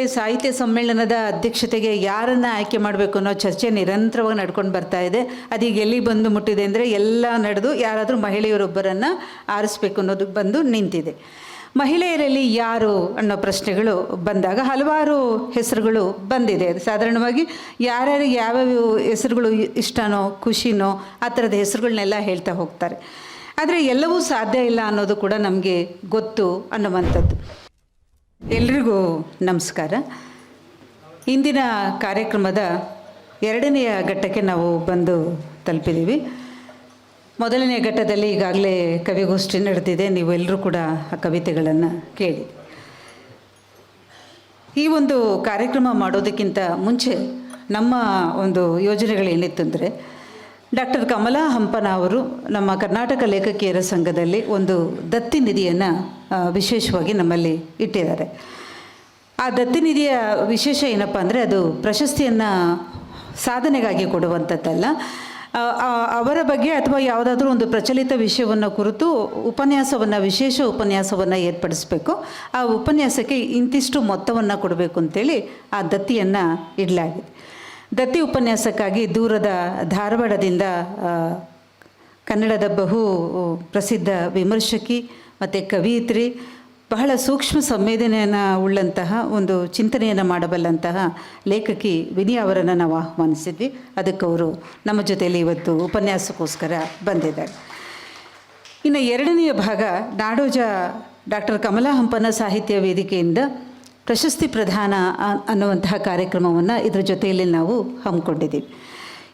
ಮತ್ತೆ ಸಾಹಿತ್ಯ ಸಮ್ಮೇಳನದ ಅಧ್ಯಕ್ಷತೆಗೆ ಯಾರನ್ನ ಆಯ್ಕೆ ಮಾಡಬೇಕು ಅನ್ನೋ ಚರ್ಚೆ ನಿರಂತರವಾಗಿ ನಡ್ಕೊಂಡು ಬರ್ತಾ ಇದೆ. ಅದೀಗ ಎಲ್ಲಿ ಬಂದು ಮುಟ್ಟಿದೆ ಅಂದರೆ ಎಲ್ಲ ನಡೆದು ಯಾರಾದರೂ ಮಹಿಳೆಯರೊಬ್ಬರನ್ನು ಆರಿಸ್ಬೇಕು ಅನ್ನೋದು ಬಂದು ನಿಂತಿದೆ. ಮಹಿಳೆಯರಲ್ಲಿ ಯಾರು ಅನ್ನೋ ಪ್ರಶ್ನೆಗಳು ಬಂದಾಗ ಹಲವಾರು ಹೆಸರುಗಳು ಬಂದಿದೆ. ಸಾಧಾರಣವಾಗಿ ಯಾರ್ಯಾರಿಗೆ ಯಾವ್ಯಾವ ಹೆಸರುಗಳು ಇಷ್ಟನೋ, ಖುಷಿನೋ, ಆ ಥರದ ಹೆಸರುಗಳನ್ನೆಲ್ಲ ಹೇಳ್ತಾ ಹೋಗ್ತಾರೆ. ಆದರೆ ಎಲ್ಲವೂ ಸಾಧ್ಯ ಇಲ್ಲ ಅನ್ನೋದು ಕೂಡ ನಮಗೆ ಗೊತ್ತು ಅನ್ನುವಂಥದ್ದು. ಎಲ್ರಿಗೂ ನಮಸ್ಕಾರ. ಇಂದಿನ ಕಾರ್ಯಕ್ರಮದ ಎರಡನೆಯ ಘಟ್ಟಕ್ಕೆ ನಾವು ಬಂದು ತಲುಪಿದ್ದೀವಿ. ಮೊದಲನೆಯ ಘಟ್ಟದಲ್ಲಿ ಈಗಾಗಲೇ ಕವಿಗೋಷ್ಠಿ ನಡೆದಿದೆ. ನೀವು ಎಲ್ಲರೂ ಕೂಡ ಆ ಕವಿತೆಗಳನ್ನು ಕೇಳಿ. ಈ ಒಂದು ಕಾರ್ಯಕ್ರಮ ಮಾಡೋದಕ್ಕಿಂತ ಮುಂಚೆ ನಮ್ಮ ಒಂದು ಯೋಜನೆಗಳೇನಿತ್ತು ಅಂದರೆ ಡಾಕ್ಟರ್ ಕಮಲಾ ಹಂಪನ ಅವರು ನಮ್ಮ ಕರ್ನಾಟಕ ಲೇಖಕಿಯರ ಸಂಘದಲ್ಲಿ ಒಂದು ದತ್ತಿ ನಿಧಿಯನ್ನು ವಿಶೇಷವಾಗಿ ನಮ್ಮಲ್ಲಿ ಇಟ್ಟಿದ್ದಾರೆ. ಆ ದತ್ತಿ ನಿಧಿಯ ವಿಶೇಷ ಏನಪ್ಪ ಅಂದರೆ ಅದು ಪ್ರಶಸ್ತಿಯನ್ನು ಸಾಧನೆಗಾಗಿ ಕೊಡುವಂಥದ್ದಲ್ಲ. ಅವರ ಬಗ್ಗೆ ಅಥವಾ ಯಾವುದಾದ್ರೂ ಒಂದು ಪ್ರಚಲಿತ ವಿಷಯವನ್ನು ಕುರಿತು ಉಪನ್ಯಾಸವನ್ನು, ವಿಶೇಷ ಉಪನ್ಯಾಸವನ್ನು ಏರ್ಪಡಿಸಬೇಕು. ಆ ಉಪನ್ಯಾಸಕ್ಕೆ ಇಂತಿಷ್ಟು ಮೊತ್ತವನ್ನು ಕೊಡಬೇಕು ಅಂತೇಳಿ ಆ ದತ್ತಿಯನ್ನು ಇಡಲಾಗಿದೆ. ದತ್ತಿ ಉಪನ್ಯಾಸಕ್ಕಾಗಿ ದೂರದ ಧಾರವಾಡದಿಂದ ಕನ್ನಡದ ಬಹು ಪ್ರಸಿದ್ಧ ವಿಮರ್ಶಕಿ ಮತ್ತು ಕವಿಯಿತ್ರಿ ಬಹಳ ಸೂಕ್ಷ್ಮ ಸಂವೇದನೆಯನ್ನು ಉಳ್ಳಂತಹ ಒಂದು ಚಿಂತನೆಯನ್ನು ಮಾಡಬಲ್ಲಂತಹ ಲೇಖಕಿ ವಿನಿ ಅವರನ್ನು ನಾವು ಆಹ್ವಾನಿಸಿದ್ವಿ. ಅದಕ್ಕೆ ಅವರು ನಮ್ಮ ಜೊತೆಯಲ್ಲಿ ಇವತ್ತು ಉಪನ್ಯಾಸಕ್ಕೋಸ್ಕರ ಬಂದಿದ್ದಾರೆ. ಇನ್ನು ಎರಡನೆಯ ಭಾಗ ನಾಡೋಜ ಡಾಕ್ಟರ್ ಕಮಲಾ ಹಂಪನ ಸಾಹಿತ್ಯ ವೇದಿಕೆಯಿಂದ ಪ್ರಶಸ್ತಿ ಪ್ರಧಾನ ಅನ್ನುವಂತಹ ಕಾರ್ಯಕ್ರಮವನ್ನು ಇದರ ಜೊತೆಯಲ್ಲಿ ನಾವು ಹಮ್ಮಿಕೊಂಡಿದ್ದೀವಿ.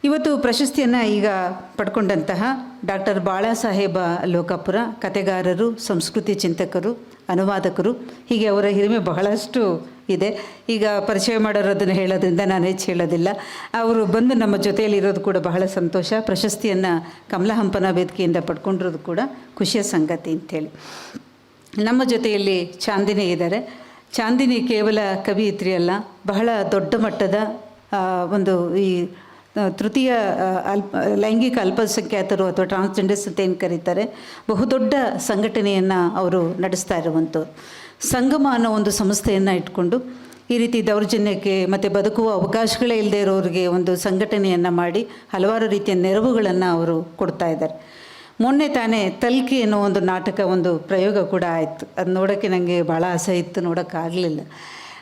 ಇವತ್ತು ಪ್ರಶಸ್ತಿಯನ್ನು ಈಗ ಪಡ್ಕೊಂಡಂತಹ ಡಾಕ್ಟರ್ ಬಾಳಾಸಾಹೇಬ ಲೋಕಾಪುರ ಕತೆಗಾರರು, ಸಂಸ್ಕೃತಿ ಚಿಂತಕರು, ಅನುವಾದಕರು, ಹೀಗೆ ಅವರ ಹಿರಿಮೆ ಬಹಳಷ್ಟು ಇದೆ. ಈಗ ಪರಿಚಯ ಮಾಡೋರು ಅದನ್ನು ಹೇಳೋದ್ರಿಂದ ನಾನು ಹೆಚ್ಚು ಹೇಳೋದಿಲ್ಲ. ಅವರು ಬಂದು ನಮ್ಮ ಜೊತೆಯಲ್ಲಿ ಇರೋದು ಕೂಡ ಬಹಳ ಸಂತೋಷ. ಪ್ರಶಸ್ತಿಯನ್ನು ಕಮಲ ಹಂಪನ ವೇದಿಕೆಯಿಂದ ಪಡ್ಕೊಂಡಿರೋದು ಕೂಡ ಖುಷಿಯ ಸಂಗತಿ ಅಂಥೇಳಿ ನಮ್ಮ ಜೊತೆಯಲ್ಲಿ ಚಾಂದಿನಿ ಇದ್ದಾರೆ. ಚಾಂದಿನಿ ಕೇವಲ ಕವಿಯಿತ್ರಿ ಅಲ್ಲ, ಬಹಳ ದೊಡ್ಡ ಮಟ್ಟದ ಒಂದು ಈ ತೃತೀಯ ಅಲ್ಪ, ಲೈಂಗಿಕ ಅಲ್ಪಸಂಖ್ಯಾತರು ಅಥವಾ ಟ್ರಾನ್ಸ್ಜೆಂಡರ್ಸ್ ಅಂತ ಏನು ಕರೀತಾರೆ. ಬಹುದೊಡ್ಡ ಸಂಘಟನೆಯನ್ನು ಅವರು ನಡೆಸ್ತಾ ಇರುವಂಥವ್ರು. ಸಂಗಮ ಅನ್ನೋ ಒಂದು ಸಂಸ್ಥೆಯನ್ನು ಇಟ್ಕೊಂಡು ಈ ರೀತಿ ದೌರ್ಜನ್ಯಕ್ಕೆ ಮತ್ತು ಬದುಕುವ ಅವಕಾಶಗಳೇ ಇಲ್ಲದೆ ಇರೋರಿಗೆ ಒಂದು ಸಂಘಟನೆಯನ್ನು ಮಾಡಿ ಹಲವಾರು ರೀತಿಯ ನೆರವುಗಳನ್ನು ಅವರು ಕೊಡ್ತಾ ಇದ್ದಾರೆ. ಮೊನ್ನೆ ತಾನೇ ತಲ್ಕಿ ಅನ್ನೋ ಒಂದು ನಾಟಕ, ಒಂದು ಪ್ರಯೋಗ ಕೂಡ ಆಯಿತು. ಅದು ನೋಡೋಕ್ಕೆ ನನಗೆ ಭಾಳ ಆಸೆ ಇತ್ತು ನೋಡೋಕ್ಕಾಗಲಿಲ್ಲ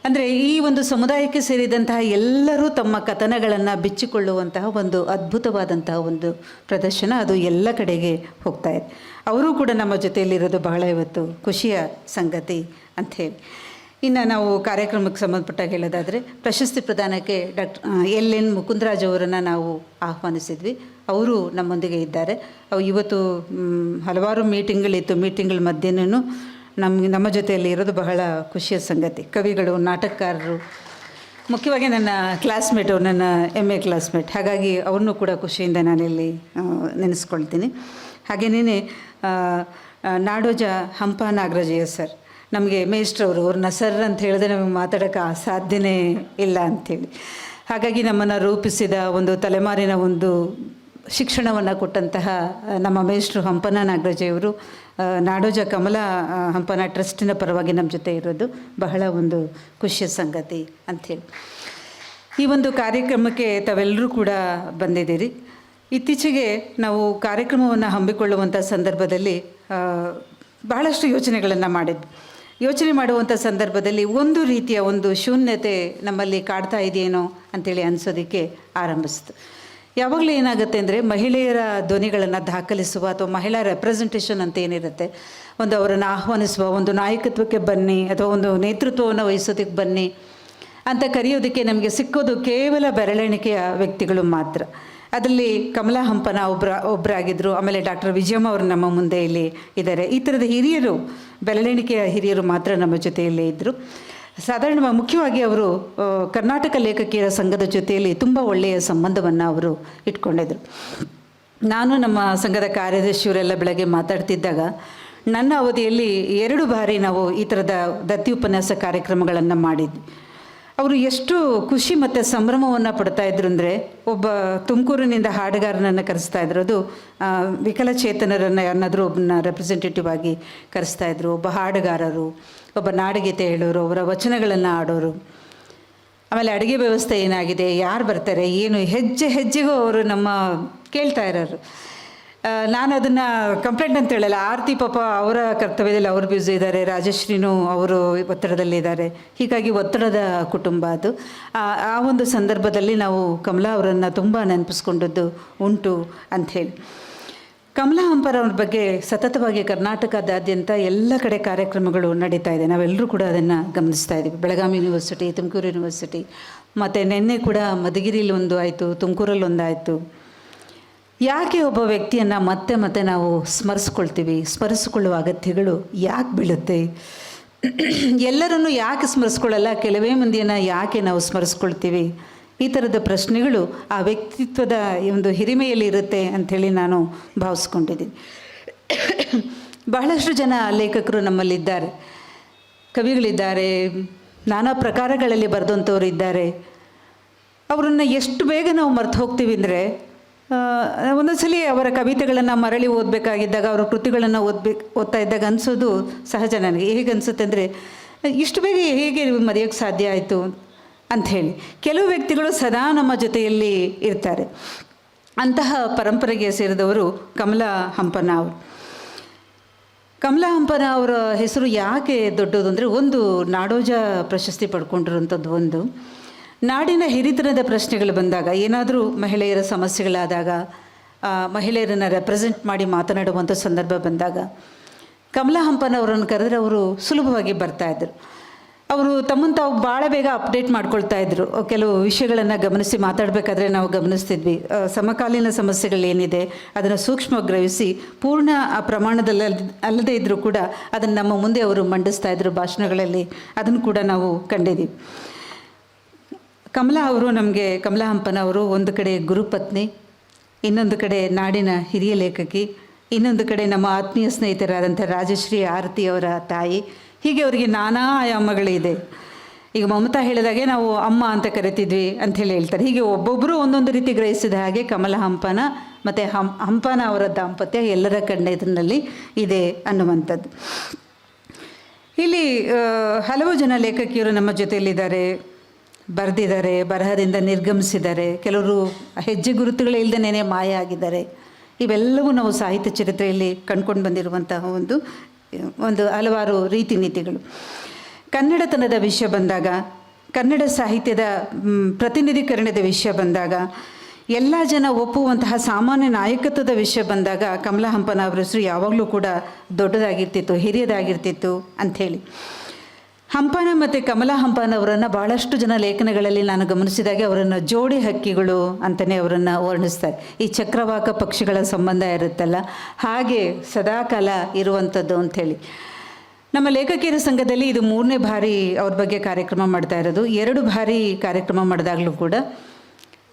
ಅಂದರೆ ಈ ಒಂದು ಸಮುದಾಯಕ್ಕೆ ಸೇರಿದಂತಹ ಎಲ್ಲರೂ ತಮ್ಮ ಕಥನಗಳನ್ನು ಬಿಚ್ಚಿಕೊಳ್ಳುವಂತಹ ಒಂದು ಅದ್ಭುತವಾದಂತಹ ಒಂದು ಪ್ರದರ್ಶನ ಅದು ಎಲ್ಲ ಕಡೆಗೆ ಹೋಗ್ತಾ ಇದೆ. ಅವರು ಕೂಡ ನಮ್ಮ ಜೊತೆಯಲ್ಲಿರೋದು ಬಹಳ ಇವತ್ತು ಖುಷಿಯ ಸಂಗತಿ ಅಂಥೇಳಿ ಇನ್ನು ನಾವು ಕಾರ್ಯಕ್ರಮಕ್ಕೆ ಸಂಬಂಧಪಟ್ಟಾಗ ಹೇಳೋದಾದರೆ, ಪ್ರಶಸ್ತಿ ಪ್ರದಾನಕ್ಕೆ ಡಾಕ್ಟರ್ ಎಲ್ ಎನ್ ಮುಕುಂದರಾಜ್ ಅವರನ್ನು ನಾವು ಆಹ್ವಾನಿಸಿದ್ವಿ. ಅವರು ನಮ್ಮೊಂದಿಗೆ ಇದ್ದಾರೆ. ಅವು ಇವತ್ತು ಹಲವಾರು ಮೀಟಿಂಗ್ಗಳಿತ್ತು. ಮೀಟಿಂಗ್ಗಳ ಮಧ್ಯೆನೂ ನಮ್ಮ ನಮ್ಮ ಜೊತೆಯಲ್ಲಿ ಇರೋದು ಬಹಳ ಖುಷಿಯ ಸಂಗತಿ. ಕವಿಗಳು, ನಾಟಕಕಾರರು, ಮುಖ್ಯವಾಗಿ ನನ್ನ ಕ್ಲಾಸ್ಮೇಟು, ನನ್ನ ಎಂ ಎ ಕ್ಲಾಸ್ಮೇಟ್. ಹಾಗಾಗಿ ಅವ್ರನ್ನೂ ಕೂಡ ಖುಷಿಯಿಂದ ನಾನಿಲ್ಲಿ ನೆನೆಸ್ಕೊಳ್ತೀನಿ. ಹಾಗೆಯೇ ನಾಡೋಜ ಹಂಪ ನಾಗರಾಜಯ್ಯ ಸರ್ ನಮಗೆ ಮೇಷ್ಟ್ರವರು ಅವ್ರನ್ನ ಸರ್ ಅಂತ ಹೇಳಿದ್ರೆ ನಮಗೆ ಮಾತಾಡೋಕ್ಕೆ ಸಾಧ್ಯನೇ ಇಲ್ಲ ಅಂಥೇಳಿ. ಹಾಗಾಗಿ ನಮ್ಮನ್ನು ರೂಪಿಸಿದ ಒಂದು ತಲೆಮಾರಿನ ಒಂದು ಶಿಕ್ಷಣವನ್ನು ಕೊಟ್ಟಂತಹ ನಮ್ಮ ಮೇಷ್ಟ್ರು ಹಂಪನ ನಾಗರಾಜೆಯವರು ನಾಡೋಜ ಕಮಲ ಹಂಪನ ಟ್ರಸ್ಟಿನ ಪರವಾಗಿ ನಮ್ಮ ಜೊತೆ ಇರೋದು. ಬಹಳ ಒಂದು ಖುಷಿಯ ಸಂಗತಿ ಅಂಥೇಳಿ. ಈ ಒಂದು ಕಾರ್ಯಕ್ರಮಕ್ಕೆ ತಾವೆಲ್ಲರೂ ಕೂಡ ಬಂದಿದ್ದೀರಿ. ಇತ್ತೀಚೆಗೆ ನಾವು ಕಾರ್ಯಕ್ರಮವನ್ನು ಹಮ್ಮಿಕೊಳ್ಳುವಂಥ ಸಂದರ್ಭದಲ್ಲಿ ಬಹಳಷ್ಟು ಯೋಚನೆಗಳನ್ನು ಮಾಡಿದ್ವಿ. ಯೋಚನೆ ಮಾಡುವಂಥ ಸಂದರ್ಭದಲ್ಲಿ ಒಂದು ರೀತಿಯ ಒಂದು ಶೂನ್ಯತೆ ನಮ್ಮಲ್ಲಿ ಕಾಡ್ತಾ ಇದೆಯೇನೋ ಅಂತೇಳಿ ಅನಿಸೋದಕ್ಕೆ ಆರಂಭಿಸ್ತು. ಯಾವಾಗಲೂ ಏನಾಗುತ್ತೆ ಅಂದರೆ ಮಹಿಳೆಯರ ಧ್ವನಿಗಳನ್ನು ದಾಖಲಿಸುವ ಅಥವಾ ಮಹಿಳಾ ರೆಪ್ರೆಸೆಂಟೇಷನ್ ಅಂತ ಏನಿರುತ್ತೆ, ಒಂದು ಅವರನ್ನು ಆಹ್ವಾನಿಸುವ, ಒಂದು ನಾಯಕತ್ವಕ್ಕೆ ಬನ್ನಿ ಅಥವಾ ಒಂದು ನೇತೃತ್ವವನ್ನು ವಹಿಸೋದಕ್ಕೆ ಬನ್ನಿ ಅಂತ ಕರೆಯೋದಕ್ಕೆ ನಮಗೆ ಸಿಕ್ಕೋದು ಕೇವಲ ಬೆರಳೆಣಿಕೆಯ ವ್ಯಕ್ತಿಗಳು ಮಾತ್ರ. ಅದರಲ್ಲಿ ಕಮಲಾ ಹಂಪನ ಒಬ್ಬರ ಒಬ್ಬರಾಗಿದ್ದರು ಆಮೇಲೆ ಡಾಕ್ಟರ್ ವಿಜಯಮ್ಮ ಅವರು ನಮ್ಮ ಮುಂದೆ ಇಲ್ಲಿ ಇದ್ದಾರೆ. ಈ ಥರದ ಹಿರಿಯರು, ಬೆರಳೆಣಿಕೆಯ ಹಿರಿಯರು ಮಾತ್ರ ನಮ್ಮ ಜೊತೆಯಲ್ಲೇ ಇದ್ದರು ಸಾಧಾರಣ ಮುಖ್ಯವಾಗಿ ಅವರು ಕರ್ನಾಟಕ ಲೇಖಕಿಯರ ಸಂಘದ ಜೊತೆಯಲ್ಲಿ ತುಂಬ ಒಳ್ಳೆಯ ಸಂಬಂಧವನ್ನು ಅವರು ಇಟ್ಕೊಂಡಿದ್ರು. ನಾನು ನಮ್ಮ ಸಂಘದ ಕಾರ್ಯದರ್ಶಿಯವರೆಲ್ಲ ಬೆಳಗ್ಗೆ ಮಾತಾಡ್ತಿದ್ದಾಗ, ನನ್ನ ಅವಧಿಯಲ್ಲಿ ಎರಡು ಬಾರಿ ನಾವು ಈ ಥರದ ದತ್ತಿ ಉಪನ್ಯಾಸ ಕಾರ್ಯಕ್ರಮಗಳನ್ನು ಮಾಡಿದ್ವಿ. ಅವರು ಎಷ್ಟು ಖುಷಿ ಮತ್ತು ಸಂಭ್ರಮವನ್ನು ಪಡ್ತಾ ಇದ್ರು ಅಂದರೆ ಒಬ್ಬ ತುಮಕೂರಿನಿಂದ ಹಾಡುಗಾರನನ್ನು ಕರೆಸ್ತಾ ಇದ್ರು. ಅದು ಆ, ವಿಕಲಚೇತನರನ್ನು ಯಾರನ್ನಾದರೂ ಒಬ್ಬನ ರೆಪ್ರೆಸೆಂಟೇಟಿವ್ ಆಗಿ ಕರೆಸ್ತಾ ಇದ್ರು. ಒಬ್ಬ ಹಾಡುಗಾರರು ಒಬ್ಬ ನಾಡಗೀತೆ ಹೇಳೋರು ಅವರ ವಚನಗಳನ್ನು ಆಡೋರು ಆಮೇಲೆ ಅಡುಗೆ ವ್ಯವಸ್ಥೆ ಏನಾಗಿದೆ ಯಾರು ಬರ್ತಾರೆ ಏನು ಹೆಜ್ಜೆ ಹೆಜ್ಜೆಗೂ ಅವರು ನಮ್ಮ ಕೇಳ್ತಾ ಇರೋರು. ನಾನು ಅದನ್ನು ಕಂಪ್ಲೇಂಟ್ ಅಂತ ಹೇಳಲ್ಲ. ಆರತಿ ಪಾಪ ಅವರ ಕರ್ತವ್ಯದಲ್ಲಿ ಅವರು ಬ್ಯೂಸಿ ಇದ್ದಾರೆ. ರಾಜಶ್ರೀನೂ ಅವರು ಒತ್ತಡದಲ್ಲಿದ್ದಾರೆ ಹೀಗಾಗಿ ಒತ್ತಡದ ಕುಟುಂಬ ಅದು. ಆ ಒಂದು ಸಂದರ್ಭದಲ್ಲಿ ನಾವು ಕಮಲಾ ಅವರನ್ನು ತುಂಬ ನೆನಪಿಸ್ಕೊಂಡದ್ದು ಉಂಟು ಅಂಥೇಳಿ ಕಮಲಾ ಹಂಪರ್ ಅವ್ರ ಬಗ್ಗೆ ಸತತವಾಗಿ ಕರ್ನಾಟಕದಾದ್ಯಂತ ಎಲ್ಲ ಕಡೆ ಕಾರ್ಯಕ್ರಮಗಳು ನಡೀತಾ ಇದೆ. ನಾವೆಲ್ಲರೂ ಕೂಡ ಅದನ್ನು ಗಮನಿಸ್ತಾ ಇದ್ದೀವಿ. ಬೆಳಗಾವಿ ಯೂನಿವರ್ಸಿಟಿ ತುಮಕೂರು ಯೂನಿವರ್ಸಿಟಿ ಮತ್ತು ನಿನ್ನೆ ಕೂಡ ಮಧುಗಿರಿಲಿ ಒಂದು ಆಯಿತು, ತುಮಕೂರಲ್ಲಿ ಒಂದಾಯಿತು. ಯಾಕೆ ಒಬ್ಬ ವ್ಯಕ್ತಿಯನ್ನು ಮತ್ತೆ ಮತ್ತೆ ನಾವು ಸ್ಮರಿಸ್ಕೊಳ್ತೀವಿ? ಸ್ಮರಿಸಿಕೊಳ್ಳುವ ಅಗತ್ಯಗಳು ಯಾಕೆ ಬೀಳುತ್ತೆ? ಎಲ್ಲರನ್ನು ಯಾಕೆ ಸ್ಮರಿಸ್ಕೊಳ್ಳಲ್ಲ? ಕೆಲವೇ ಮಂದಿಯನ್ನು ಯಾಕೆ ನಾವು ಸ್ಮರಿಸ್ಕೊಳ್ತೀವಿ? ಈ ಥರದ ಪ್ರಶ್ನೆಗಳು ಆ ವ್ಯಕ್ತಿತ್ವದ ಒಂದು ಹಿರಿಮೆಯಲ್ಲಿ ಇರುತ್ತೆ ಅಂಥೇಳಿ ನಾನು ಭಾವಿಸ್ಕೊಂಡಿದ್ದೀನಿ. ಬಹಳಷ್ಟು ಜನ ಲೇಖಕರು ನಮ್ಮಲ್ಲಿದ್ದಾರೆ. ಕವಿಗಳಿದ್ದಾರೆ. ನಾನಾ ಪ್ರಕಾರಗಳಲ್ಲಿ ಬರೆದಂಥವ್ರು ಇದ್ದಾರೆ. ಅವರನ್ನು ಎಷ್ಟು ಬೇಗ ನಾವು ಮರ್ತು ಹೋಗ್ತೀವಿ ಅಂದರೆ ಒಂದೊಂದ್ಸಲಿ ಅವರ ಕವಿತೆಗಳನ್ನು ಮರಳಿ ಓದಬೇಕಾಗಿದ್ದಾಗ, ಅವರ ಕೃತಿಗಳನ್ನು ಓದ್ಬೇಕು ಓದ್ತಾ ಇದ್ದಾಗ ಅನಿಸೋದು ಸಹಜ ನನಗೆ. ಹೇಗೆ ಅನಿಸುತ್ತೆ ಅಂದರೆ, ಇಷ್ಟು ಬೇಗ ಹೇಗೆ ಮರೆಯೋಕ್ಕೆ ಸಾಧ್ಯ ಆಯಿತು ಅಂಥೇಳಿ ಕೆಲವು ವ್ಯಕ್ತಿಗಳು ಸದಾ ನಮ್ಮ ಜೊತೆಯಲ್ಲಿ ಇರ್ತಾರೆ. ಅಂತಹ ಪರಂಪರೆಗೆ ಸೇರಿದವರು ಕಮಲಾ ಹಂಪನ ಅವರು. ಕಮಲಾ ಹಂಪನ ಅವರ ಹೆಸರು ಯಾಕೆ ದೊಡ್ಡದು ಅಂದರೆ, ಒಂದು ನಾಡೋಜ ಪ್ರಶಸ್ತಿ ಪಡ್ಕೊಂಡಿರುವಂಥದ್ದು ಒಂದು. ನಾಡಿನ ಹಿರಿತನದ ಪ್ರಶ್ನೆಗಳು ಬಂದಾಗ, ಏನಾದರೂ ಮಹಿಳೆಯರ ಸಮಸ್ಯೆಗಳಾದಾಗ ಮಹಿಳೆಯರನ್ನು ರೆಪ್ರೆಸೆಂಟ್ ಮಾಡಿ ಮಾತನಾಡುವಂಥ ಸಂದರ್ಭ ಬಂದಾಗ, ಕಮಲಾ ಹಂಪನ್ ಅವರನ್ನು ಕರೆದ್ರೆ ಅವರು ಸುಲಭವಾಗಿ ಬರ್ತಾಯಿದ್ರು ಅವರು ತಮ್ಮನ್ನು ತಾವು ಭಾಳ ಬೇಗ ಅಪ್ಡೇಟ್ ಮಾಡ್ಕೊಳ್ತಾ ಇದ್ರು. ಕೆಲವು ವಿಷಯಗಳನ್ನು ಗಮನಿಸಿ ಮಾತಾಡಬೇಕಾದ್ರೆ ನಾವು ಗಮನಿಸ್ತಿದ್ವಿ. ಸಮಕಾಲೀನ ಸಮಸ್ಯೆಗಳೇನಿದೆ ಅದನ್ನು ಸೂಕ್ಷ್ಮ ಗ್ರಹಿಸಿ, ಪೂರ್ಣ ಪ್ರಮಾಣದಲ್ಲಿ ಅಲ್ಲದೇ ಇದ್ದರೂ ಕೂಡ ಅದನ್ನು ನಮ್ಮ ಮುಂದೆ ಅವರು ಮಂಡಿಸ್ತಾ ಇದ್ರು ಭಾಷಣಗಳಲ್ಲಿ. ಅದನ್ನು ಕೂಡ ನಾವು ಕಂಡಿದ್ದೀವಿ ಕಮಲಾ ಅವರು ನಮಗೆ ಕಮಲಾ ಹಂಪನ ಅವರು ಒಂದು ಕಡೆ ಗುರುಪತ್ನಿ ಇನ್ನೊಂದು ಕಡೆ ನಾಡಿನ ಹಿರಿಯ ಲೇಖಕಿ, ಇನ್ನೊಂದು ಕಡೆ ನಮ್ಮ ಆತ್ಮೀಯ ಸ್ನೇಹಿತರಾದಂಥ ರಾಜಶ್ರೀ ಆರತಿ ಅವರ ತಾಯಿ. ಹೀಗೆ ಅವರಿಗೆ ನಾನಾ ಆಯಾಮಗಳಿದೆ. ಈಗ ಮಮತಾ ಹೇಳಿದಾಗೆ ನಾವು ಅಮ್ಮ ಅಂತ ಕರಿತಿದ್ವಿ ಅಂಥೇಳಿ ಹೇಳ್ತಾರೆ. ಹೀಗೆ ಒಬ್ಬೊಬ್ಬರು ಒಂದೊಂದು ರೀತಿ ಗ್ರಹಿಸಿದ ಹಾಗೆ ಕಮಲ ಹಂಪನ ಮತ್ತು ಹಂ, ಹಂಪನ ಅವರ ದಾಂಪತ್ಯ ಎಲ್ಲರ ಕಣ್ಣೆದುರಿನಲ್ಲಿ ಇದೆ ಅನ್ನುವಂಥದ್ದು. ಇಲ್ಲಿ ಹಲವು ಜನ ಲೇಖಕಿಯರು ನಮ್ಮ ಜೊತೆಯಲ್ಲಿದ್ದಾರೆ. ಬರೆದಿದ್ದಾರೆ ಬರಹದಿಂದ ನಿರ್ಗಮಿಸಿದ್ದಾರೆ ಕೆಲವರು ಹೆಜ್ಜೆ ಗುರುತುಗಳೇ ಇಲ್ಲದೇನೆ ಮಾಯ ಆಗಿದ್ದಾರೆ ಇವೆಲ್ಲವೂ ನಾವು ಸಾಹಿತ್ಯ ಚರಿತ್ರೆಯಲ್ಲಿ ಕಂಡ್ಕೊಂಡು ಬಂದಿರುವಂತಹ ಒಂದು ಒಂದು ಹಲವಾರು ರೀತಿ ನೀತಿಗಳು. ಕನ್ನಡತನದ ವಿಷಯ ಬಂದಾಗ, ಕನ್ನಡ ಸಾಹಿತ್ಯದ ಪ್ರತಿನಿಧೀಕರಣದ ವಿಷಯ ಬಂದಾಗ, ಎಲ್ಲ ಜನ ಒಪ್ಪುವಂತಹ ಸಾಮಾನ್ಯ ನಾಯಕತ್ವದ ವಿಷಯ ಬಂದಾಗ ಕಮಲಾ ಹಂಪನ ಅವರ ಹೆಸರು ಯಾವಾಗಲೂ ಕೂಡ ದೊಡ್ಡದಾಗಿರ್ತಿತ್ತು, ಹಿರಿಯದಾಗಿರ್ತಿತ್ತು ಅಂಥೇಳಿ. ಹಂಪನ ಮತ್ತು ಕಮಲ ಹಂಪನವರನ್ನು ಭಾಳಷ್ಟು ಜನ ಲೇಖನಗಳಲ್ಲಿ ನಾನು ಗಮನಿಸಿದಾಗೆ ಅವರನ್ನು ಜೋಡಿ ಹಕ್ಕಿಗಳು ಅಂತಲೇ ಅವರನ್ನು ವರ್ಣಿಸ್ತಾರೆ. ಈ ಚಕ್ರವಾಕ ಪಕ್ಷಿಗಳ ಸಂಬಂಧ ಇರುತ್ತಲ್ಲ, ಹಾಗೆ ಸದಾಕಾಲ ಇರುವಂಥದ್ದು ಅಂಥೇಳಿ. ನಮ್ಮ ಲೇಖಕಿಯರ ಸಂಘದಲ್ಲಿ ಇದು ಮೂರನೇ ಬಾರಿ ಅವ್ರ ಬಗ್ಗೆ ಕಾರ್ಯಕ್ರಮ ಮಾಡ್ತಾ ಇರೋದು. ಎರಡು ಬಾರಿ ಕಾರ್ಯಕ್ರಮ ಮಾಡಿದಾಗಲೂ ಕೂಡ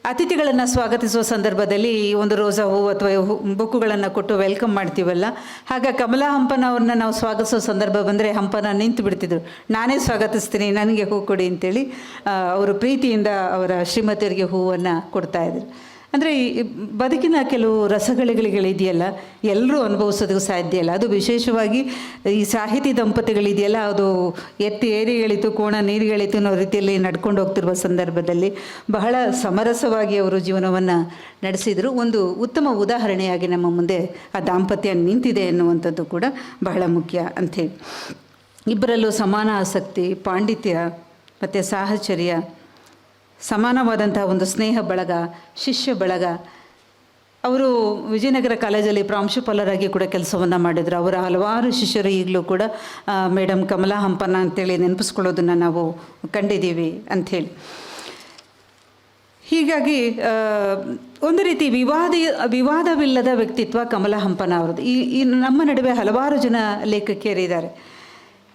ಅತಿಥಿಗಳನ್ನು ಸ್ವಾಗತಿಸುವ ಸಂದರ್ಭದಲ್ಲಿ ಒಂದು ರೋಸಾ ಹೂವು ಅಥವಾ ಹೂ ಬುಕ್ಕುಗಳನ್ನು ಕೊಟ್ಟು ವೆಲ್ಕಮ್ ಮಾಡ್ತೀವಲ್ಲ? ಆಗ ಕಮಲಾ ಹಂಪನ ಅವ್ರನ್ನ ನಾವು ಸ್ವಾಗತಿಸೋ ಸಂದರ್ಭ ಬಂದರೆ ಹಂಪನ ನಿಂತು ಬಿಡ್ತಿದ್ರು. ನಾನೇ ಸ್ವಾಗತಿಸ್ತೀನಿ, ನನಗೆ ಹೂ ಕೊಡಿ ಅಂತೇಳಿ ಅವರು ಪ್ರೀತಿಯಿಂದ ಅವರ ಶ್ರೀಮತಿಯರಿಗೆ ಹೂವನ್ನು ಕೊಡ್ತಾಯಿದ್ರು ಅಂದರೆ ಬದುಕಿನ ಕೆಲವು ರಸಗಳಿಗಳಿದೆಯಲ್ಲ ಎಲ್ಲರೂ ಅನುಭವಿಸೋದಕ್ಕೆ ಸಾಧ್ಯ ಇಲ್ಲ. ಅದು ವಿಶೇಷವಾಗಿ ಈ ಸಾಹಿತಿ ದಂಪತಿಗಳಿದೆಯಲ್ಲ, ಅದು ಎತ್ತಿ ಏರಿಗಳಿತು ಕೋಣ ನೀರುಗಳಿತು ಅನ್ನೋ ರೀತಿಯಲ್ಲಿ ನಡ್ಕೊಂಡು ಹೋಗ್ತಿರುವ ಸಂದರ್ಭದಲ್ಲಿ ಬಹಳ ಸಮರಸವಾಗಿ ಅವರು ಜೀವನವನ್ನು ನಡೆಸಿದರು. ಒಂದು ಉತ್ತಮ ಉದಾಹರಣೆಯಾಗಿ ನಮ್ಮ ಮುಂದೆ ಆ ದಾಂಪತ್ಯ ನಿಂತಿದೆ ಎನ್ನುವಂಥದ್ದು ಕೂಡ ಬಹಳ ಮುಖ್ಯ ಅಂಥೇಳಿ. ಇಬ್ಬರಲ್ಲೂ ಸಮಾನ ಆಸಕ್ತಿ, ಪಾಂಡಿತ್ಯ ಮತ್ತು ಸಾಹಚರ್ಯ ಸಮಾನವಾದಂತಹ ಒಂದು ಸ್ನೇಹ ಬಳಗ, ಶಿಷ್ಯ ಬಳಗ. ಅವರು ವಿಜಯನಗರ ಕಾಲೇಜಲ್ಲಿ ಪ್ರಾಂಶುಪಾಲರಾಗಿ ಕೂಡ ಕೆಲಸವನ್ನು ಮಾಡಿದರು. ಅವರ ಹಲವಾರು ಶಿಷ್ಯರು ಈಗಲೂ ಕೂಡ ಮೇಡಮ್ ಕಮಲಾ ಹಂಪನ ಅಂತೇಳಿ ನೆನಪಿಸ್ಕೊಳ್ಳೋದನ್ನು ನಾವು ಕಂಡಿದ್ದೀವಿ ಅಂಥೇಳಿ. ಹೀಗಾಗಿ ಒಂದು ರೀತಿ ವಿವಾದ, ವಿವಾದವಿಲ್ಲದ ವ್ಯಕ್ತಿತ್ವ ಕಮಲಾ ಹಂಪನ ಅವರದ್ದು ಈ ನಮ್ಮ ನಡುವೆ ಹಲವಾರು ಜನ ಲೇಖಕಿಯರಿದ್ದಾರೆ.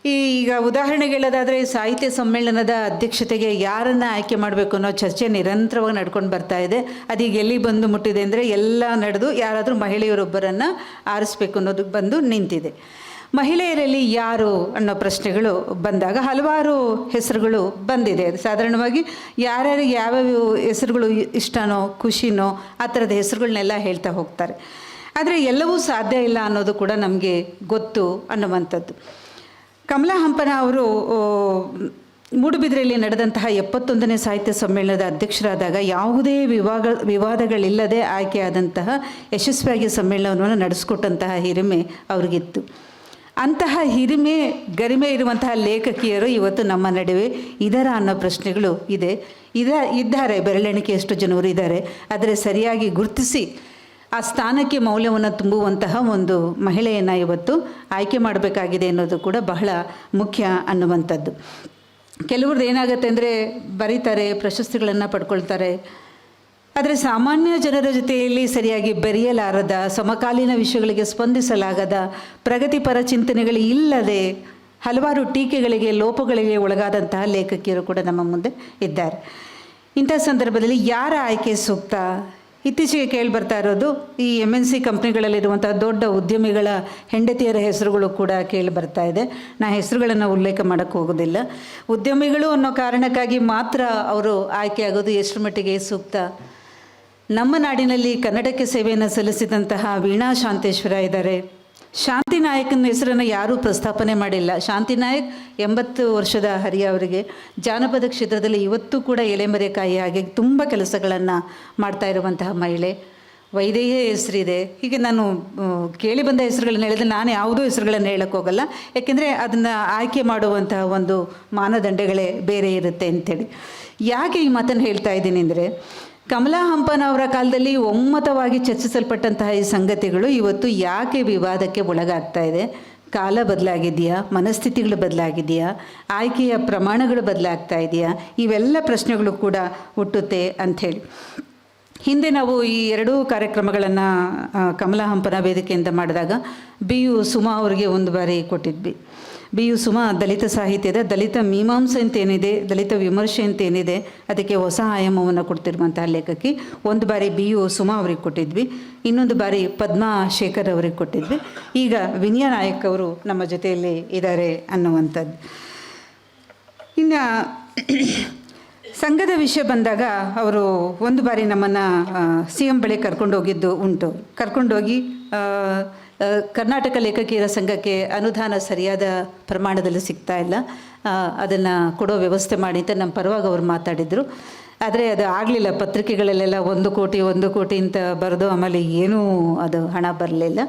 ಈಗ ಉದಾಹರಣೆಗೆ ಹೇಳೋದಾದರೆ ಸಾಹಿತ್ಯ ಸಮ್ಮೇಳನದ ಅಧ್ಯಕ್ಷತೆಗೆ ಯಾರನ್ನು ಆಯ್ಕೆ ಮಾಡಬೇಕು ಅನ್ನೋ ಚರ್ಚೆ ನಿರಂತರವಾಗಿ ನಡ್ಕೊಂಡು ಬರ್ತಾ ಇದೆ. ಅದೀಗ ಎಲ್ಲಿ ಬಂದು ಮುಟ್ಟಿದೆ ಅಂದರೆ ಎಲ್ಲ ನಡೆದು ಯಾರಾದರೂ ಮಹಿಳೆಯರೊಬ್ಬರನ್ನು ಆರಿಸ್ಬೇಕು ಅನ್ನೋದಕ್ಕೆ ಬಂದು ನಿಂತಿದೆ. ಮಹಿಳೆಯರಲ್ಲಿ ಯಾರು ಅನ್ನೋ ಪ್ರಶ್ನೆಗಳು ಬಂದಾಗ ಹಲವಾರು ಹೆಸರುಗಳು ಬಂದಿದೆ. ಸಾಧಾರಣವಾಗಿ ಯಾರ್ಯಾರಿಗೆ ಯಾವ್ಯಾವ ಹೆಸರುಗಳು ಇಷ್ಟನೋ, ಖುಷಿನೋ ಆ ಥರದ ಹೆಸರುಗಳನ್ನೆಲ್ಲ ಹೇಳ್ತಾ ಹೋಗ್ತಾರೆ. ಆದರೆ ಎಲ್ಲವೂ ಸಾಧ್ಯ ಇಲ್ಲ ಅನ್ನೋದು ಕೂಡ ನಮಗೆ ಗೊತ್ತು ಅನ್ನುವಂಥದ್ದು. ಕಮಲಾ ಹಂಪನ ಅವರು ಮೂಡುಬಿದ್ರೆಯಲ್ಲಿ ನಡೆದಂತಹ ಎಪ್ಪತ್ತೊಂದನೇ ಸಾಹಿತ್ಯ ಸಮ್ಮೇಳನದ ಅಧ್ಯಕ್ಷರಾದಾಗ ಯಾವುದೇ ವಿವಾದ ವಿವಾದಗಳಿಲ್ಲದೆ ಆಯ್ಕೆಯಾದಂತಹ ಯಶಸ್ವಿಯಾಗಿ ಸಮ್ಮೇಳನವನ್ನು ನಡೆಸಿಕೊಟ್ಟಂತಹ ಹಿರಿಮೆ ಅವ್ರಿಗಿತ್ತು. ಅಂತಹ ಹಿರಿಮೆ, ಗರಿಮೆ ಇರುವಂತಹ ಲೇಖಕಿಯರು ಇವತ್ತು ನಮ್ಮ ನಡುವೆ ಇದರ ಅನ್ನೋ ಪ್ರಶ್ನೆಗಳು ಇದೆ. ಇದ, ಇದ್ದಾರೆ, ಬೆರಳೆಣಿಕೆಯಷ್ಟು ಜನರು ಇದ್ದಾರೆ. ಆದರೆ ಸರಿಯಾಗಿ ಗುರುತಿಸಿ ಆ ಸ್ಥಾನಕ್ಕೆ ಮೌಲ್ಯವನ್ನು ತುಂಬುವಂತಹ ಒಂದು ಮಹಿಳೆಯನ್ನು ಇವತ್ತು ಆಯ್ಕೆ ಮಾಡಬೇಕಾಗಿದೆ ಅನ್ನೋದು ಕೂಡ ಬಹಳ ಮುಖ್ಯ ಅನ್ನುವಂಥದ್ದು. ಕೆಲವ್ರದ್ದು ಏನಾಗುತ್ತೆ ಅಂದರೆ ಬರೀತಾರೆ, ಪ್ರಶಸ್ತಿಗಳನ್ನು ಪಡ್ಕೊಳ್ತಾರೆ. ಆದರೆ ಸಾಮಾನ್ಯ ಜನರ ಜೊತೆಯಲ್ಲಿ ಸರಿಯಾಗಿ ಬೆರೆಯಲಾರದ, ಸಮಕಾಲೀನ ವಿಷಯಗಳಿಗೆ ಸ್ಪಂದಿಸಲಾಗದ, ಪ್ರಗತಿಪರ ಚಿಂತನೆಗಳು ಇಲ್ಲದೆ ಹಲವಾರು ಟೀಕೆಗಳಿಗೆ, ಲೋಪಗಳಿಗೆ ಒಳಗಾದಂತಹ ಲೇಖಕಿಯರು ಕೂಡ ನಮ್ಮ ಮುಂದೆ ಇದ್ದಾರೆ. ಇಂಥ ಸಂದರ್ಭದಲ್ಲಿ ಯಾರ ಆಯ್ಕೆ ಸೂಕ್ತ? ಇತ್ತೀಚೆಗೆ ಕೇಳಿ ಬರ್ತಾ ಇರೋದು ಈ ಎಂ ಎನ್ ಸಿ ಕಂಪ್ನಿಗಳಲ್ಲಿರುವಂಥ ದೊಡ್ಡ ಉದ್ಯಮಿಗಳ ಹೆಂಡತಿಯರ ಹೆಸರುಗಳು ಕೂಡ ಕೇಳಿ ಬರ್ತಾ ಇದೆ. ನಾ ಹೆಸರುಗಳನ್ನು ಉಲ್ಲೇಖ ಮಾಡೋಕ್ಕೆ ಹೋಗೋದಿಲ್ಲ. ಉದ್ಯಮಿಗಳು ಅನ್ನೋ ಕಾರಣಕ್ಕಾಗಿ ಮಾತ್ರ ಅವರು ಆಯ್ಕೆ ಆಗೋದು ಎಷ್ಟು ಮಟ್ಟಿಗೆ ಸೂಕ್ತ. ನಮ್ಮ ನಾಡಿನಲ್ಲಿ ಕನ್ನಡಕ್ಕೆ ಸೇವೆಯನ್ನು ಸಲ್ಲಿಸಿದಂತಹ ವೀಣಾ ಶಾಂತೇಶ್ವರ ಇದ್ದಾರೆ. ಶಾಂತಿ ನಾಯಕನ ಹೆಸರನ್ನು ಯಾರೂ ಪ್ರಸ್ತಾಪನೆ ಮಾಡಿಲ್ಲ. ಶಾಂತಿ ನಾಯಕ್ ಎಂಬತ್ತು ವರ್ಷದ ಹರಿಯ ಅವರಿಗೆ ಜಾನಪದ ಕ್ಷೇತ್ರದಲ್ಲಿ ಇವತ್ತು ಕೂಡ ಎಲೆಮರೆಕಾಯಿ ಹಾಗೆ ತುಂಬ ಕೆಲಸಗಳನ್ನು ಮಾಡ್ತಾ ಇರುವಂತಹ ಮಹಿಳೆ. ವೈದೇಹಿ ಹೆಸರಿದೆ ಹೀಗೆ ನಾನು ಕೇಳಿ ಬಂದ ಹೆಸರುಗಳನ್ನು ಹೇಳಿದ್ರೆ ನಾನು ಯಾವುದೋ ಹೆಸರುಗಳನ್ನು ಹೇಳಕ್ಕೆ ಹೋಗಲ್ಲ. ಯಾಕೆಂದರೆ ಅದನ್ನು ಆಯ್ಕೆ ಮಾಡುವಂತಹ ಒಂದು ಮಾನದಂಡಗಳೇ ಬೇರೆ ಇರುತ್ತೆ ಅಂಥೇಳಿ ಯಾಕೆ ಈ ಮಾತನ್ನು ಹೇಳ್ತಾ ಇದ್ದೀನಿ ಅಂದರೆ ಕಮಲಾ ಹಂಪನ್ ಅವರ ಕಾಲದಲ್ಲಿ ಒಮ್ಮತವಾಗಿ ಚರ್ಚಿಸಲ್ಪಟ್ಟಂತಹ ಈ ಸಂಗತಿಗಳು ಇವತ್ತು ಯಾಕೆ ವಿವಾದಕ್ಕೆ ಒಳಗಾಗ್ತಾ ಇದೆ? ಕಾಲ ಬದಲಾಗಿದೆಯಾ? ಮನಸ್ಥಿತಿಗಳು ಬದಲಾಗಿದೆಯಾ? ಆಯ್ಕೆಯ ಪ್ರಮಾಣಗಳು ಬದಲಾಗ್ತಾ ಇದೆಯಾ? ಇವೆಲ್ಲ ಪ್ರಶ್ನೆಗಳು ಕೂಡ ಹುಟ್ಟುತ್ತೆ ಅಂಥೇಳಿ ಹಿಂದೆ ನಾವು ಈ ಎರಡೂ ಕಾರ್ಯಕ್ರಮಗಳನ್ನು ಕಮಲಾ ಹಂಪನ ವೇದಿಕೆಯಿಂದ ಮಾಡಿದಾಗ ಬಿ ಯು ಸುಮಾ ಅವರಿಗೆ ಒಂದು ಬಾರಿ ಕೊಟ್ಟಿದ್ವಿ. ಬಿ ಯು ಸುಮಾ, ದಲಿತ ಸಾಹಿತ್ಯದ ದಲಿತ ಮೀಮಾಂಸೆ ಅಂತ ಏನಿದೆ ದಲಿತ ವಿಮರ್ಶೆ ಅಂತ ಏನಿದೆ ಅದಕ್ಕೆ ಹೊಸ ಆಯಾಮವನ್ನು ಕೊಡ್ತಿರುವಂತಹ ಲೇಖಕಿ. ಒಂದು ಬಾರಿ ಬಿ ಯು ಸುಮಾ ಅವ್ರಿಗೆ ಕೊಟ್ಟಿದ್ವಿ, ಇನ್ನೊಂದು ಬಾರಿ ಪದ್ಮಾ ಶೇಖರ್ ಅವರಿಗೆ ಕೊಟ್ಟಿದ್ವಿ. ಈಗ ವಿನಯ ನಾಯಕ್ ಅವರು ನಮ್ಮ ಜೊತೆಯಲ್ಲಿ ಇದ್ದಾರೆ ಅನ್ನುವಂಥದ್ದು. ಇನ್ನು ಸಂಘದ ವಿಷಯ ಬಂದಾಗ ಅವರು ಒಂದು ಬಾರಿ ನಮ್ಮನ್ನು ಸಿ ಎಂ ಬಳಿ ಕರ್ಕೊಂಡು ಹೋಗಿದ್ದು ಉಂಟು. ಕರ್ಕೊಂಡೋಗಿ ಕರ್ನಾಟಕ ಲೇಖಕಿಯರ ಸಂಘಕ್ಕೆ ಅನುದಾನ ಸರಿಯಾದ ಪ್ರಮಾಣದಲ್ಲಿ ಸಿಗ್ತಾ ಇಲ್ಲ. ಅದನ್ನು ಕೊಡೋ ವ್ಯವಸ್ಥೆ ಮಾಡಿ ಅಂತ ನಮ್ಮ ಪರವಾಗಿ ಅವರು ಮಾತಾಡಿದರು. ಆದರೆ ಅದು ಆಗಲಿಲ್ಲ. ಪತ್ರಿಕೆಗಳಲ್ಲೆಲ್ಲ ಒಂದು ಕೋಟಿ ಒಂದು ಕೋಟಿ ಅಂತ ಬರೆದು ಆಮೇಲೆ ಏನೂ ಅದು ಹಣ ಬರಲಿಲ್ಲ.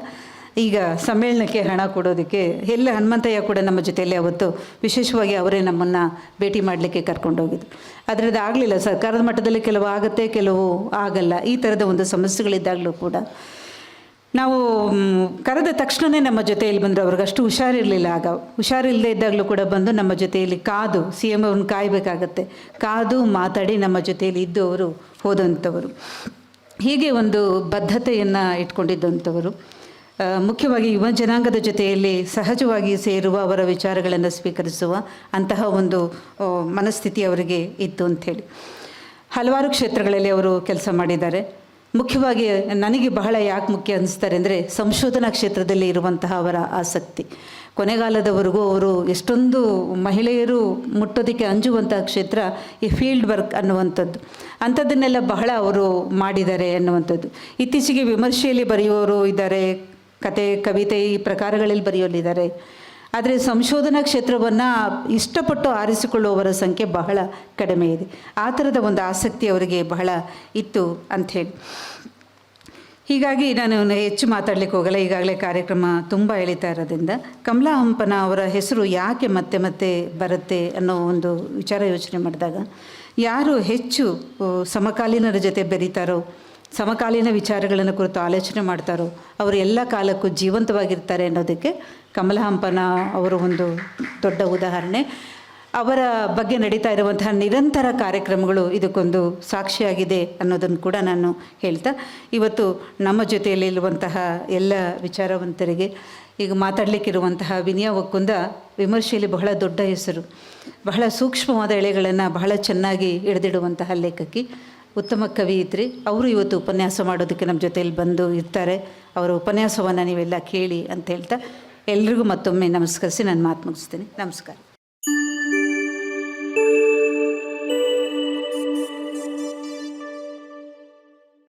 ಈಗ ಸಮ್ಮೇಳನಕ್ಕೆ ಹಣ ಕೊಡೋದಕ್ಕೆ ಎಲ್ಲ ಹನುಮಂತಯ್ಯ ಕೂಡ ನಮ್ಮ ಜೊತೆಯಲ್ಲಿ ಅವತ್ತು ವಿಶೇಷವಾಗಿ ಅವರೇ ನಮ್ಮನ್ನು ಭೇಟಿ ಮಾಡಲಿಕ್ಕೆ ಕರ್ಕೊಂಡೋಗಿದ್ರು ಆದರೆ ಅದು ಆಗಲಿಲ್ಲ. ಸರ್ಕಾರದ ಮಟ್ಟದಲ್ಲಿ ಕೆಲವು ಆಗುತ್ತೆ, ಕೆಲವು ಆಗಲ್ಲ. ಈ ಥರದ ಒಂದು ಸಮಸ್ಯೆಗಳಿದ್ದಾಗಲೂ ಕೂಡ ನಾವು ಕರೆದ ತಕ್ಷಣವೇ ನಮ್ಮ ಜೊತೆಯಲ್ಲಿ ಬಂದರು ಅವ್ರಿಗೆ ಅಷ್ಟು ಹುಷಾರಿರಲಿಲ್ಲ. ಆಗ ಹುಷಾರಿಲ್ಲದೆ ಇದ್ದಾಗಲೂ ಕೂಡ ಬಂದು ನಮ್ಮ ಜೊತೆಯಲ್ಲಿ ಕಾದು ಸಿ ಎಂ ಅವ್ರನ್ನ ಕಾಯಬೇಕಾಗತ್ತೆ. ಕಾದು, ಮಾತಾಡಿ ನಮ್ಮ ಜೊತೆಯಲ್ಲಿ ಇದ್ದು ಅವರು ಹೋದಂಥವರು. ಹೀಗೆ ಒಂದು ಬದ್ಧತೆಯನ್ನು ಇಟ್ಕೊಂಡಿದ್ದಂಥವರು. ಮುಖ್ಯವಾಗಿ ಯುವ ಜನಾಂಗದ ಜೊತೆಯಲ್ಲಿ ಸಹಜವಾಗಿ ಸೇರುವ ಅವರ ವಿಚಾರಗಳನ್ನು ಸ್ವೀಕರಿಸುವ ಅಂತಹ ಒಂದು ಮನಸ್ಥಿತಿ ಅವರಿಗೆ ಇತ್ತು ಅಂಥೇಳಿ. ಹಲವಾರು ಕ್ಷೇತ್ರಗಳಲ್ಲಿ ಅವರು ಕೆಲಸ ಮಾಡಿದ್ದಾರೆ. ಮುಖ್ಯವಾಗಿ ನನಗೆ ಬಹಳ ಯಾಕೆ ಮುಖ್ಯ ಅನ್ನಿಸ್ತಾರೆ ಅಂದರೆ ಸಂಶೋಧನಾ ಕ್ಷೇತ್ರದಲ್ಲಿ ಇರುವಂತಹ ಅವರ ಆಸಕ್ತಿ. ಕೊನೆಗಾಲದವರೆಗೂ ಅವರು ಎಷ್ಟೊಂದು ಮಹಿಳೆಯರು ಮುಟ್ಟೋದಕ್ಕೆ ಅಂಜುವಂತಹ ಕ್ಷೇತ್ರ ಈ ಫೀಲ್ಡ್ ವರ್ಕ್ ಅನ್ನುವಂಥದ್ದು. ಅಂಥದ್ದನ್ನೆಲ್ಲ ಬಹಳ ಅವರು ಮಾಡಿದ್ದಾರೆ ಅನ್ನುವಂಥದ್ದು. ಇತ್ತೀಚೆಗೆ ವಿಮರ್ಶೆಯಲ್ಲಿ ಬರೆಯುವವರು ಇದ್ದಾರೆ, ಕತೆ, ಕವಿತೆ ಈ ಪ್ರಕಾರಗಳಲ್ಲಿ ಬರೆಯೋಲಿದ್ದಾರೆ ಆದರೆ ಸಂಶೋಧನಾ ಕ್ಷೇತ್ರವನ್ನು ಇಷ್ಟಪಟ್ಟು ಆರಿಸಿಕೊಳ್ಳುವವರ ಸಂಖ್ಯೆ ಬಹಳ ಕಡಿಮೆ ಇದೆ. ಆ ಥರದ ಒಂದು ಆಸಕ್ತಿ ಅವರಿಗೆ ಬಹಳ ಇತ್ತು ಅಂಥೇಳಿ ಹೀಗಾಗಿ ನಾನು ಹೆಚ್ಚು ಮಾತಾಡಲಿಕ್ಕೆ ಹೋಗಲ್ಲ. ಈಗಾಗಲೇ ಕಾರ್ಯಕ್ರಮ ತುಂಬ ಎಳಿತಾ ಇರೋದ್ರಿಂದ ಕಮಲಾ ಹಂಪನ ಅವರ ಹೆಸರು ಯಾಕೆ ಮತ್ತೆ ಮತ್ತೆ ಬರುತ್ತೆ ಅನ್ನೋ ಒಂದು ವಿಚಾರ ಯೋಚನೆ ಮಾಡಿದಾಗ, ಯಾರು ಹೆಚ್ಚು ಸಮಕಾಲೀನರ ಜೊತೆ ಬೆರೀತಾರೋ, ಸಮಕಾಲೀನ ವಿಚಾರಗಳನ್ನು ಕುರಿತು ಆಲೋಚನೆ ಮಾಡ್ತಾರೋ, ಅವರು ಎಲ್ಲ ಕಾಲಕ್ಕೂ ಜೀವಂತವಾಗಿರ್ತಾರೆ ಅನ್ನೋದಕ್ಕೆ ಕಮಲಾ ಹಂಪನ ಅವರು ಒಂದು ದೊಡ್ಡ ಉದಾಹರಣೆ. ಅವರ ಬಗ್ಗೆ ನಡೀತಾ ಇರುವಂತಹ ನಿರಂತರ ಕಾರ್ಯಕ್ರಮಗಳು ಇದಕ್ಕೊಂದು ಸಾಕ್ಷಿಯಾಗಿದೆ ಅನ್ನೋದನ್ನು ಕೂಡ ನಾನು ಹೇಳ್ತಾ. ಇವತ್ತು ನಮ್ಮ ಜೊತೆಯಲ್ಲಿರುವಂತಹ ಎಲ್ಲ ವಿಚಾರವಂತರಿಗೆ ಈಗ ಮಾತಾಡಲಿಕ್ಕಿರುವಂತಹ ವಿನಯ ಒಕ್ಕುಂದ ವಿಮರ್ಶೆಯಲ್ಲಿ ಬಹಳ ದೊಡ್ಡ ಹೆಸರು. ಬಹಳ ಸೂಕ್ಷ್ಮವಾದ ಎಳೆಗಳನ್ನು ಬಹಳ ಚೆನ್ನಾಗಿ ಹಿಡಿದಿಡುವಂತಹ ಲೇಖಕಿ. ಉತ್ತಮ ಕವಿಯಿತ್ರಿ ಅವರು ಇವತ್ತು ಉಪನ್ಯಾಸ ಮಾಡೋದಕ್ಕೆ ನಮ್ಮ ಜೊತೆಯಲ್ಲಿ ಬಂದು ಇರ್ತಾರೆ. ಅವರ ಉಪನ್ಯಾಸವನ್ನು ನೀವೆಲ್ಲ ಕೇಳಿ ಅಂತ ಹೇಳ್ತಾ. ಎಲ್ರಿಗೂ ಮತ್ತೊಮ್ಮೆ ನಮಸ್ಕರಿಸಿ ನಾನು ಮಾತು ಮುಗಿಸ್ತೀನಿ. ನಮಸ್ಕಾರ.